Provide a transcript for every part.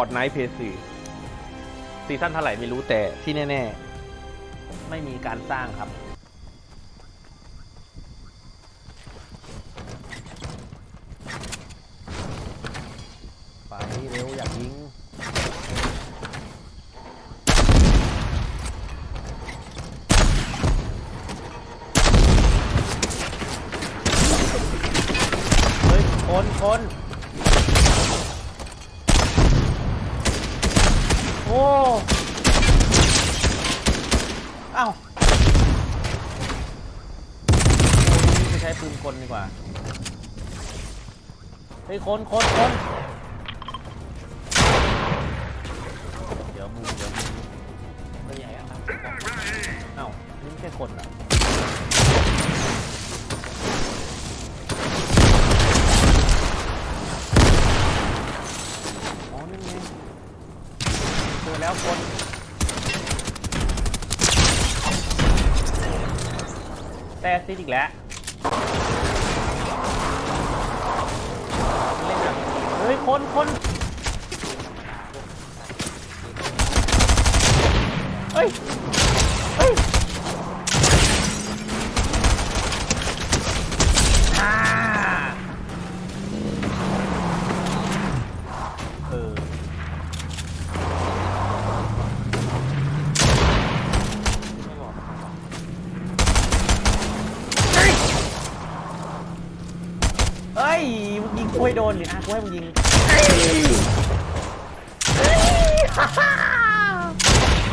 Fortnite PS4 ซีซั่นเท่าไหร่ไม่รู้แต่ที่แน่ ๆ ไม่มีการสร้างครับ ไปเร็วอยากยิง เฮ้ย คนคน โอ้เอ้าโอ้นี่ไปใช้ปืนกลดีกว่าเฮ้ยคนคนคนเดี๋ยวมึงเดี๋ยวมึงไม่ใหญ่อะครับเอ้านี่ไม่ใช่คนเหรออ๋อนี่ไง ดแล้วคนแต่ซิดอีกแล้วเล่นแบบเฮ้ยคนคนเฮ้ย เฮ้ยอ่าเออ ไม่บอก เฮ้ยมึงยิงกูให้โดนดิอะกูให้มึงยิงเฮ้ยเฮ้ยฮ่าฮ่า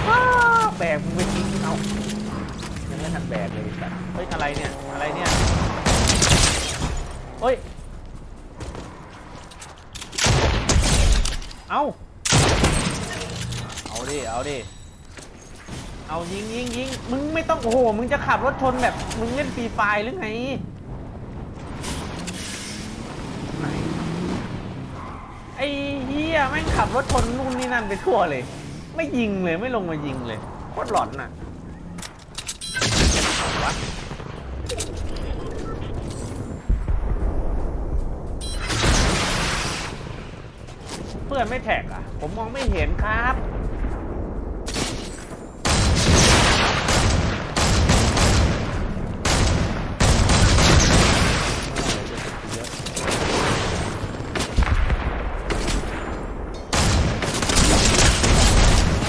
ฮ่าแบกมึงไปยิงเอายังไม่ทันแบกเลยไอ้สัตว์เฮ้ยอะไรเนี่ยอะไรเนี่ยเฮ้ยเอาเอาดิเอาดิเอายิงยิงยิงมึงไม่ต้องโอ้โหมึงจะขับรถชนแบบมึงเล่นฟรีไฟหรือไงไหน ไอ้เฮียแม่งขับรถชนนู่นนี่นั่นไปทั่วเลย ไม่ยิงเลยไม่ลงมายิงเลยโคตรหลอนน่ะเพื่อนไม่แท็กอะ ผมมองไม่เห็นครับ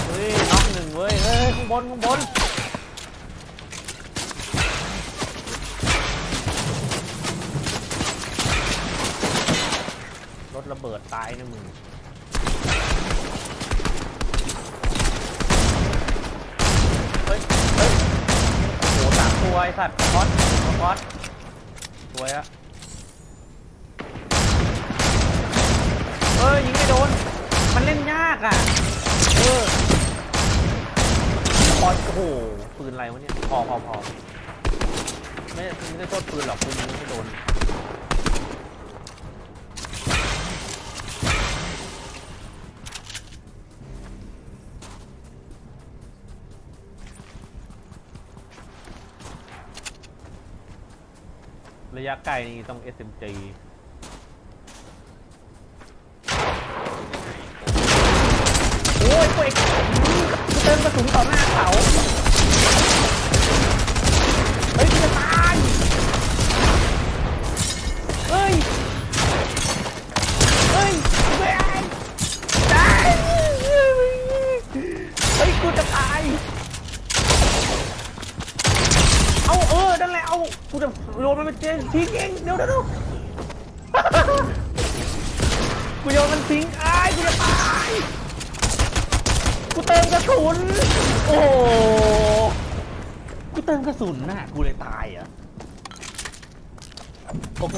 เฮ้ยน็อกหนึ่งเว้ย เฮ้ย ข้างบ นข้างบนรถระเบิดตายนะมึงเฮ้ยเฮ้ยโหสามตัวไอ้สัตว์คอสคอสสวยอะเอ้ยยิงไม่โดน มันเล่นยากอะ เออ พอโอ้โหปืนอะไรวะเนี่ยพอพอพอไม่ไม่ได้โทษปืนหรอกปืนยิงไม่โดนระยะไกลนี่ต้อง SMG โอ้ยตัวเอกกู เติมกระสุนต่อหน้าเขาเฮ้ยจะตายเฮ้ยเฮ้ยเฮ้ยตายเฮ้ยกูจะตายเอาเออนั่นแหละเอากูจะโยนมันไปเจนทิ้งเองเดี๋ยวเดี๋ยวกูโยนมันทิ้งอ้กูจะตาย กูเติมกระสุน โอ้โหกูเติมกระสุนน่ะ กูเลยตายอะ โอเค